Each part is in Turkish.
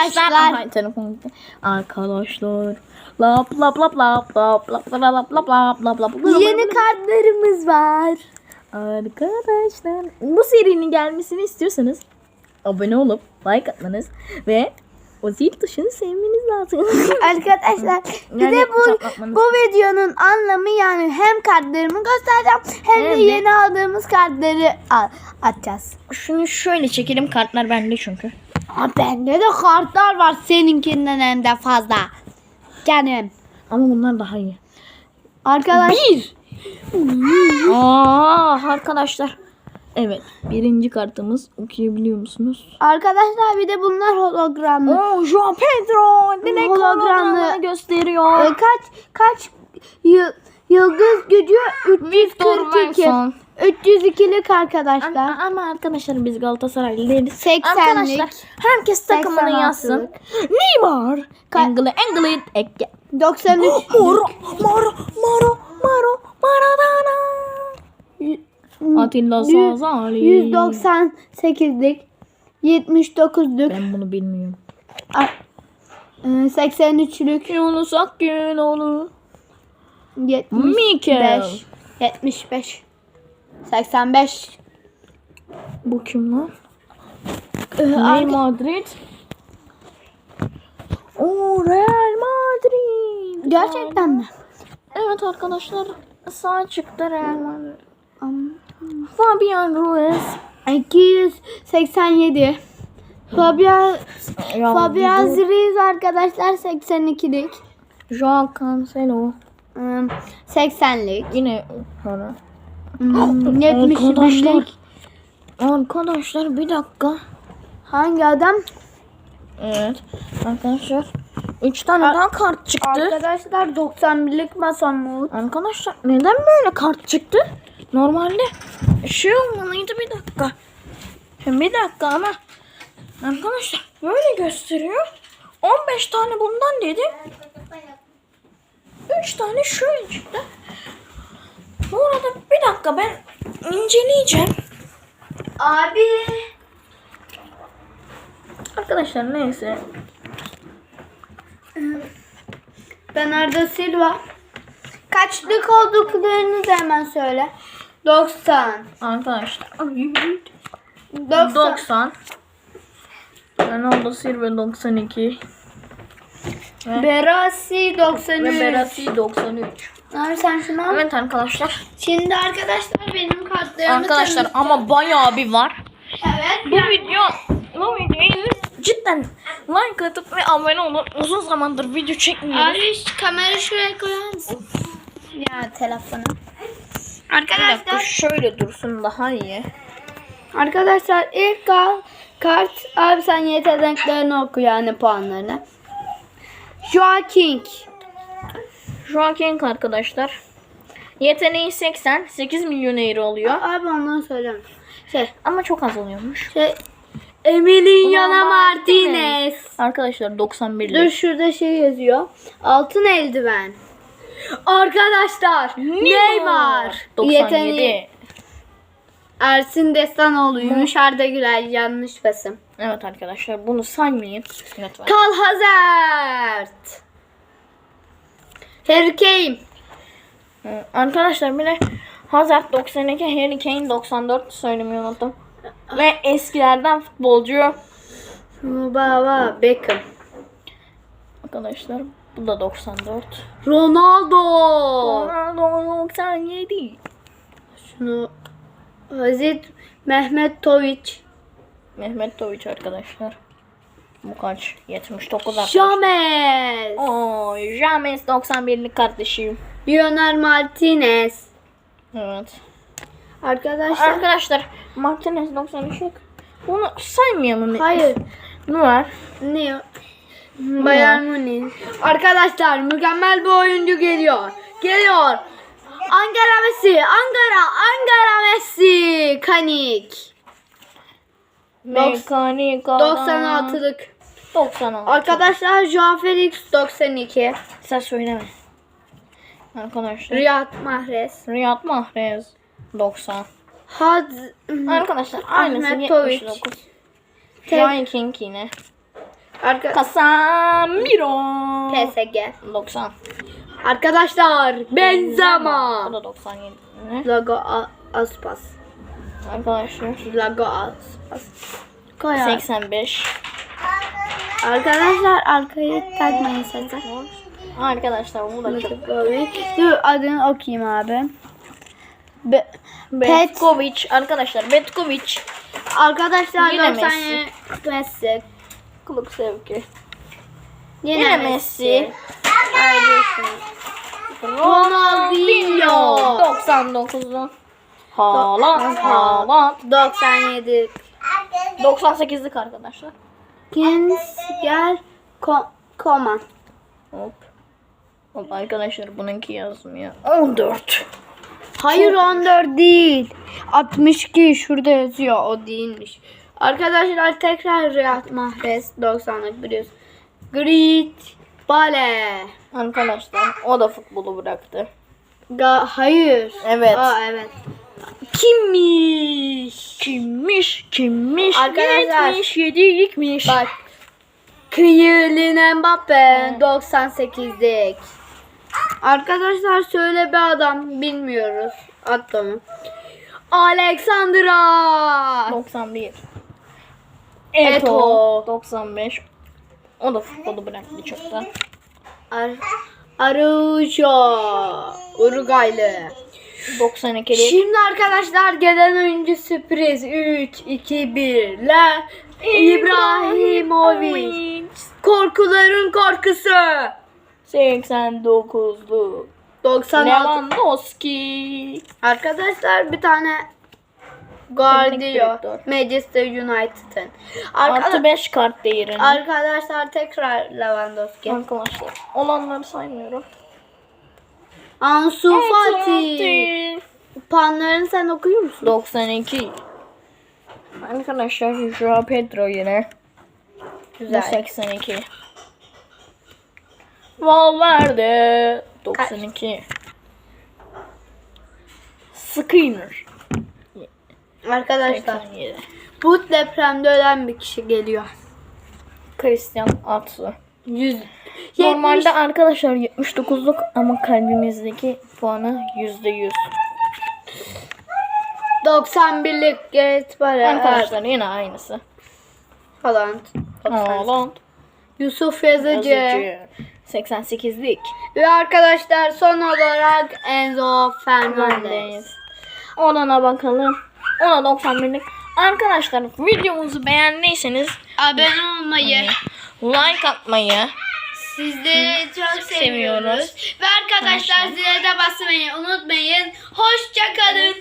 Arkadaşlar. Aha, telefon gitti. Arkadaşlar. Lap lap lap lap lap lap lap lap lap lap lap lap. Yeni kartlarımız var. Arkadaşlar bu serinin gelmesini istiyorsanız abone olup like atmanız ve o zil tuşunu sevmeniz lazım. Arkadaşlar bir Yani de bu bu videonun anlamı yani hem kartlarımı göstereceğim hem de Hem de- yeni aldığımız kartları atacağız. Şunu şöyle çekelim kartlar bende çünkü. Aa, bende de kartlar var seninkinden hem de fazla. Canım. Ama bunlar daha iyi. Arkadaş Bir. Aa arkadaşlar. Evet birinci kartımız okuyabiliyor musunuz? arkadaşlar bir de bunlar hologramlı. Oo Joao Pedro direkt Hologramlı. gösteriyor. Ee, kaç kaç yı- yıldız gücü Victor 342. Benson. 302'lik arkadaşlar. Ama, ama arkadaşlar biz Galatasaraylı değiliz. 80'lik. Arkadaşlar herkes takımını 86'lık. yazsın. Neymar. Engli Engli Ege. 93. Moro Moro Moro Moro Maradona. Atilla Sazali. 198'lik. 79'luk. Ben bunu bilmiyorum. a- e, 83'lük. Yunus Akgünoğlu. 75. Mikel. 75. 85. Bu kim lan? Ee, Real Madrid. Oo Real Madrid. Gerçekten mi? Evet arkadaşlar sağ çıktı Real Madrid. Fabian Ruiz. 287. Fabian Ya, Fabian Ruiz arkadaşlar 82'lik. Joao Cancelo. Hmm, 80'lik. Yine para. Hmm, 71'lik. Arkadaşlar bir dakika. Hangi adam? Evet. Arkadaşlar. Üç tane daha kart çıktı. Arkadaşlar 91'lik Mason Mut. Arkadaşlar neden böyle kart çıktı? Normalde şey olmalıydı bir dakika. Bir dakika ama arkadaşlar böyle gösteriyor. 15 tane bundan dedi. 3 tane şöyle çıktı. Bu arada bir dakika ben inceleyeceğim. Abi. Arkadaşlar neyse. Bernardo Silva. Kaçlık olduklarını da hemen söyle. 90. Arkadaşlar. 90. 90. Ronaldo Silva 92. Berasi 93. Ve Berati 93. Abi sen şunu al. Evet arkadaşlar. Şimdi arkadaşlar benim kartlarımı Arkadaşlar tanıt- ama bayağı bir var. Evet. Bu video bu videoyu cidden like atıp ve abone olun. Uzun zamandır video çekmiyoruz. Abi şu kamerayı şuraya koyar mısın? Ya telefonu. Bir dakika Arkadaşlar, şöyle dursun daha iyi. arkadaşlar ilk kar- kart abi sen yeteneklerini oku yani puanlarını. Joaquin. Joaquin arkadaşlar. Yeteneği 80. 8 milyon euro oluyor. Abi ondan söyleme. Şey, Ama çok az oluyormuş. şey Emiliano Ulan Martinez. Arkadaşlar 91 Dur şurada şey yazıyor. Altın eldiven. Arkadaşlar Neymar. 97. Yeteneği Ersin Destanoğlu. Yumuşarda Güler. Yanlış basım. Evet arkadaşlar bunu saymayın lütfen. Kal Hazard. Harry Kane. Ee, Arkadaşlar bir de Hazard 92, Harry Kane 94 söylemeyi unuttum. Ve eskilerden futbolcu Baba Beckham. arkadaşlar bu da 94. Ronaldo. Ronaldo 97. Şunu Hazret Mehmet Toviç. Mehmet Toviç arkadaşlar. Bu kaç? 79 arkadaşlar. James. Oo, James 91'lik kardeşim. Lionel Martinez. Evet. Arkadaşlar. Arkadaşlar Martinez 93. Bunu saymayalım. Hayır. Ne var? Ne o? Bayern Münih. Arkadaşlar mükemmel bir oyuncu geliyor. Geliyor. Ankara Messi. Ankara. Ankara Messi. Kanik. Mekanik adam. 96'lık. 96. Arkadaşlar Joao Felix 92. Sen söyleme. Arkadaşlar. Riyad Mahrez. Riyad Mahrez 90. Had Arkadaşlar aynısı Ahmet Toviç. 79. Tek- Joy King yine. Arka Casemiro. PSG. 90. Arkadaşlar Benzema. da 97. Lago Aspas. Arkadaşlar. Lago Aspas. Koy abi. 85. Arkadaşlar arkayı takmayın sese. Arkadaşlar bu da çok. Dur adını okuyayım abi. Be Pet. Petkovic. Arkadaşlar Petkovic. Arkadaşlar Yine 97 Messi. Kuluk sevgi. Yine, Yine Messi. Messi. Ronaldinho. 99'dan. Haaland. Haaland. 97. 98'lik arkadaşlar. Kins gel Ko Koman. Hop. Hop arkadaşlar bununki yazmıyor. 14. Hayır 14 değil. 62 şurada yazıyor o değilmiş. Arkadaşlar tekrar Riyad Mahrez 90'lık biliyorsun. Grit Bale. Arkadaşlar o da futbolu bıraktı. Ga hayır. Evet. Aa evet. Kimmiş? Kimmiş? Kimmiş? Arkadaşlar- 77'likmiş. Bak. Kylian Mbappe 98'lik. Arkadaşlar söyle bir adam bilmiyoruz. Adamı. Alexandra. 91. Eto. Eto. 95. O da futbolu bıraktı çoktan. Ar Araujo. Uruguaylı. 92'lik. Şimdi arkadaşlar gelen oyuncu sürpriz 3 2 1 ile İbrahimovic. Korkuların korkusu. 89'luk. 96. Lewandowski. Arkadaşlar bir tane Guardiola. Manchester United'ın. Artı Arkadaşlar, 5 kart değerini. arkadaşlar tekrar Lewandowski. Arkadaşlar olanları saymıyorum. Ansu Fati. Fatih. Panlarını sen okuyor musun? 92. Arkadaşlar Joao Pedro yine. Güzel. 82. Valverde 92. Skinner Arkadaşlar 87. bu depremde ölen bir kişi geliyor. Christian Atsu. 100 Normalde arkadaşlar 79'luk ama kalbimizdeki puanı %100. 91'lik Gerrit Bale Arkadaşlar yine aynısı. Haaland. Haaland. Yusuf Yazıcı. Yazıcı. 88'lik. Ve arkadaşlar son olarak Enzo Fernandez. Fernandez. Olana bakalım. Ona 91'lik. Arkadaşlar videomuzu beğendiyseniz Abone olmayı, like atmayı, sizleri çok seviyoruz. seviyoruz. Ve arkadaşlar zile de basmayı unutmayın. Hoşça kalın.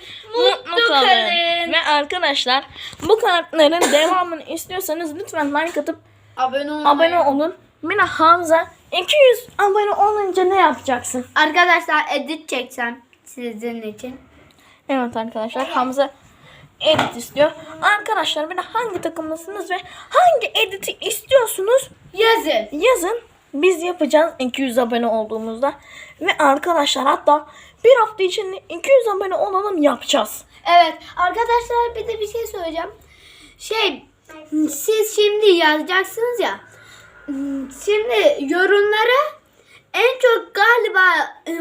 mutlu kalın. Ve arkadaşlar bu kartların devamını istiyorsanız lütfen like atıp Abone olmayı. abone olun. Mina Hamza 200 abone olunca ne yapacaksın? Arkadaşlar edit çekeceğim sizin için. Evet arkadaşlar Hamza edit istiyor. Arkadaşlar de hangi takımlısınız ve hangi editi istiyorsunuz Yazın. yazın. Biz yapacağız 200 abone olduğumuzda. Ve arkadaşlar hatta bir hafta içinde 200 abone olalım yapacağız. Evet arkadaşlar bir de bir şey söyleyeceğim. Şey siz şimdi yazacaksınız ya. Şimdi yorumlara en çok galiba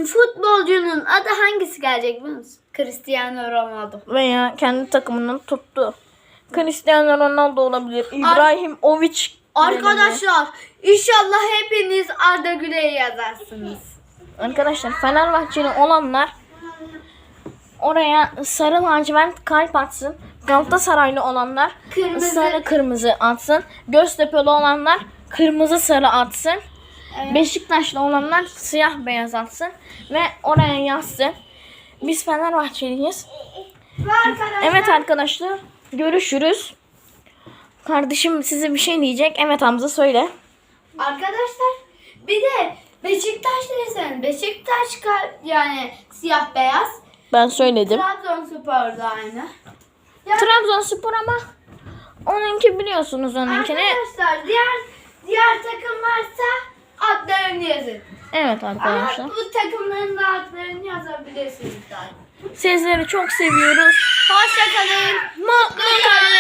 futbolcunun adı hangisi gelecek biliyor musun? Cristiano Ronaldo. Veya kendi takımının tuttu. Cristiano Ronaldo olabilir. İbrahim Oviç. Arkadaşlar inşallah hepiniz Arda Güler'i yazarsınız. Arkadaşlar Fenerbahçeli olanlar oraya sarı lacivert kalp atsın. Galatasaraylı olanlar Kırmızı. sarı kırmızı atsın. Göztepe'li olanlar kırmızı sarı atsın. Evet. Beşiktaşlı olanlar siyah beyaz atsın ve oraya yazsın. Biz Fenerbahçeliyiz. Evet arkadaşlar görüşürüz. Kardeşim size bir şey diyecek. Evet Hamza söyle. Arkadaşlar bir de Beşiktaş desen Beşiktaş yani siyah beyaz. Ben söyledim. Trabzonspor da aynı. Ya Trabzonspor ama onunki biliyorsunuz onunkini. arkadaşlar diğer diğer takım varsa adlarını yazın. Evet Ama arkadaşlar. bu takımların da adlarını yazabilirsiniz zaten. Sizleri çok seviyoruz. Hoşçakalın. Mutlu kalın.